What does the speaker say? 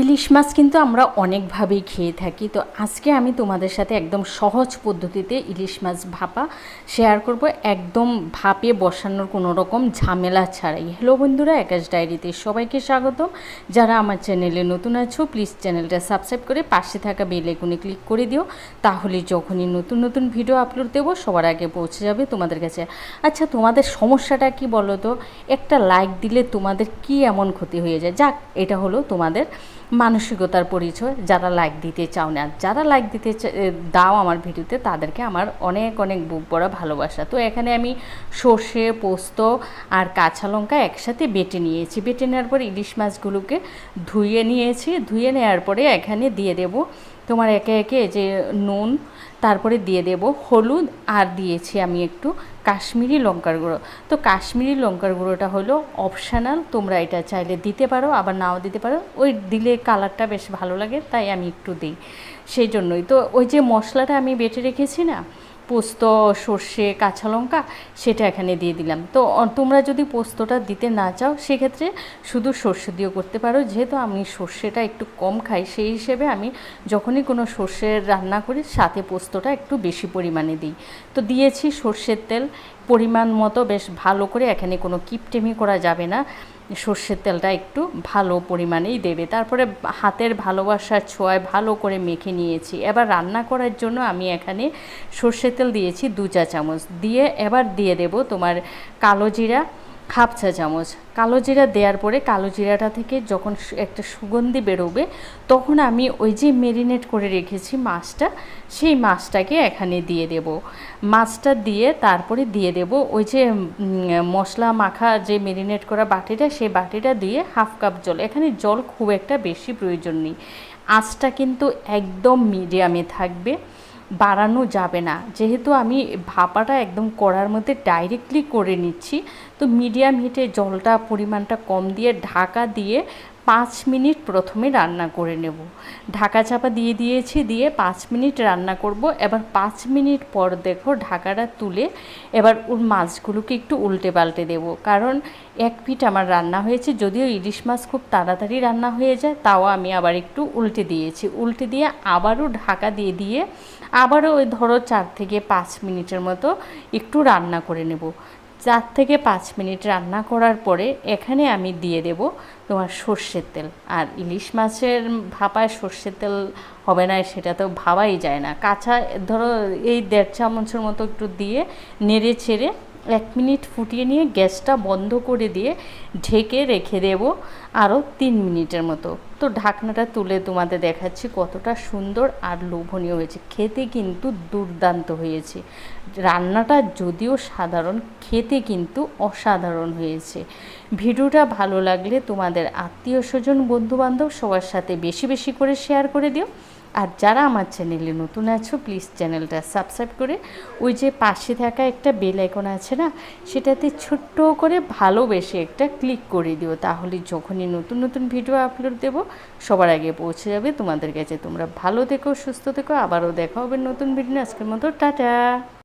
ইলিশ মাছ কিন্তু আমরা অনেকভাবেই খেয়ে থাকি। তো আজকে আমি তোমাদের সাথে একদম সহজ পদ্ধতিতে ইলিশ মাছ ভাপা শেয়ার করব। একদম ভাপে বসানোর কোনো রকম ঝামেলা ছাড়াই। হ্যালো বন্ধুরা একাশ ডায়েরিতে সবাইকে স্বাগতম। যারা আমার চ্যানেলে নতুন আছো প্লিজ চ্যানেলটা সাবস্ক্রাইব করে পাশে থাকা বেল আইকনে ক্লিক করে দিও। তাহলে যখনই নতুন নতুন ভিডিও আপলোড দেবো, সবার আগে পৌঁছে যাবে তোমাদের কাছে। আচ্ছা তোমাদের সমস্যাটা কি বলো তো একটা লাইক দিলে তোমাদের কি এমন ক্ষতি হয়ে যায়? যাক, এটা হলো তোমাদের মানসিকতার পরিচয়, যারা লাইক দিতে চাও না, যারা লাইক দিতে দাও আমার ভিডিওতে, তাদেরকে আমার অনেক অনেক বুক পড়া ভালোবাসা। তো এখানে আমি সর্ষে, পোস্ত আর কাঁচা লঙ্কা একসাথে বেটে নিয়েছি। বেটে নেওয়ার পর ইলিশ মাছগুলোকে ধুয়ে নিয়েছি। ধুয়ে নেওয়ার পরে এখানে দিয়ে দেব তোমার একে একে যে নুন, তারপরে দিয়ে দেব হলুদ আর দিয়েছি আমি একটু কাশ্মীরি লঙ্কার গুঁড়ো। তো কাশ্মীরি লঙ্কার গুঁড়োটা হলো অপশানাল তোমরা এটা চাইলে দিতে পারো, আবার নাও দিতে পারো। ওই দিলে কালারটা বেশ ভালো লাগে, তাই আমি একটু দিই। সেই জন্যই। তো ওই যে মশলাটা আমি বেটে রেখেছি না পোস্ত, সর্ষে, কাঁচা লঙ্কা সেটা এখানে দিয়ে দিলাম। তো তোমরা যদি পোস্তটা দিতে না চাও, সেক্ষেত্রে শুধু সর্ষে দিয়েও করতে পারো। যেহেতু আমি সর্ষেটা একটু কম খাই, সেই হিসেবে আমি যখনই কোনো সর্ষের রান্না করি, সাথে পোস্তটা একটু বেশি পরিমাণে দিই। তো, দিয়েছি সর্ষের তেল। পরিমাণ মতো বেশ ভালো করে এখানে কোনো কিপটেমি করা যাবে না। সর্ষের তেলটা একটু ভালো পরিমাণেই দেবে। তারপরে হাতের ভালোবাসার ছোঁয়ায় ভালো করে মেখে নিয়েছি। এবার রান্না করার জন্য আমি এখানে সর্ষের তেল দিয়েছি দু চা চামচ। দিয়ে এবার দিয়ে দেব তোমার কালো জিরা হাফ চা চামচ। কালো জিরা দেওয়ার পরে কালো জিরাটা থেকে যখন একটা সুগন্ধি বেরোবে, তখন আমি ওই যে মেরিনেট করে রেখেছি মাছটা, সেই মাছটাকে এখানে দিয়ে দেব। মাছটা দিয়ে তারপরে দিয়ে দেব ওই যে মশলা মাখা যে মেরিনেট করা বাটিটা, সেই বাটিটা দিয়ে হাফ কাপ জল। এখানে জল খুব একটা বেশি প্রয়োজন নেই। আঁচটা কিন্তু একদম মিডিয়ামে থাকবে। বাড়ানো যাবে না। যেহেতু আমি ভাপাটা একদম কড়ার মধ্যে ডাইরেক্টলি করে নিচ্ছি, তো মিডিয়াম হিটে জলটা, পরিমাণটা কম দিয়ে ঢাকা দিয়ে পাঁচ মিনিট প্রথমে রান্না করে নেব। ঢাকা চাপা দিয়ে দিয়েছি, দিয়ে পাঁচ মিনিট রান্না করব। এবার পাঁচ মিনিট পর দেখো ঢাকাটা তুলে এবার ওর মাছগুলোকে একটু উল্টে পাল্টে দেবো। কারণ এক পিঠ আমার রান্না হয়েছে, যদিও ইলিশ মাছ খুব তাড়াতাড়ি রান্না হয়ে যায়, তাও আমি আবার একটু উল্টে দিয়েছি। উল্টে দিয়ে আবারও ঢাকা দিয়ে দিয়ে আবারও ওই ধরো চার থেকে পাঁচ মিনিটের মতো একটু রান্না করে নেব। চার থেকে পাঁচ মিনিট রান্না করার পরে এখানে আমি দিয়ে দেব তোমার সর্ষের তেল। আর ইলিশ মাছের ভাপায় সর্ষের তেল হবে না, সেটা তো ভাবাই যায় না। কাঁচা, ধরো এই দেড় চামচের মতো একটু দিয়ে নেড়ে ছেড়ে এক মিনিট ফুটিয়ে নিয়ে গ্যাসটা বন্ধ করে দিয়ে ঢেকে রেখে দেব আরও তিন মিনিটের মতো। তো ঢাকনাটা তুলে তোমাদের দেখাচ্ছি কতটা সুন্দর আর লোভনীয় হয়েছে। খেতে কিন্তু দুর্দান্ত হয়েছে। রান্নাটা যদিও সাধারণ, খেতে কিন্তু অসাধারণ হয়েছে। ভিডিওটা ভালো লাগলে তোমাদের আত্মীয় স্বজন, বন্ধুবান্ধব সবার সাথে বেশি বেশি করে শেয়ার করে দিও। আর যারা আমার চ্যানেলে নতুন আছো প্লিজ চ্যানেলটা সাবস্ক্রাইব করে ওই যে পাশে থাকা একটা বেল আইকন আছে না, সেটাতে ছোট্ট করে ভালোবেসে একটা ক্লিক করে দিও। তাহলে যখনই নতুন নতুন ভিডিও আপলোড দেব, সবার আগে পৌঁছে যাবে তোমাদের কাছে। তোমরা ভালো থেকো, সুস্থ থেকো, আবারও দেখা হবে নতুন ভিডিও আজকের মতো টাটা।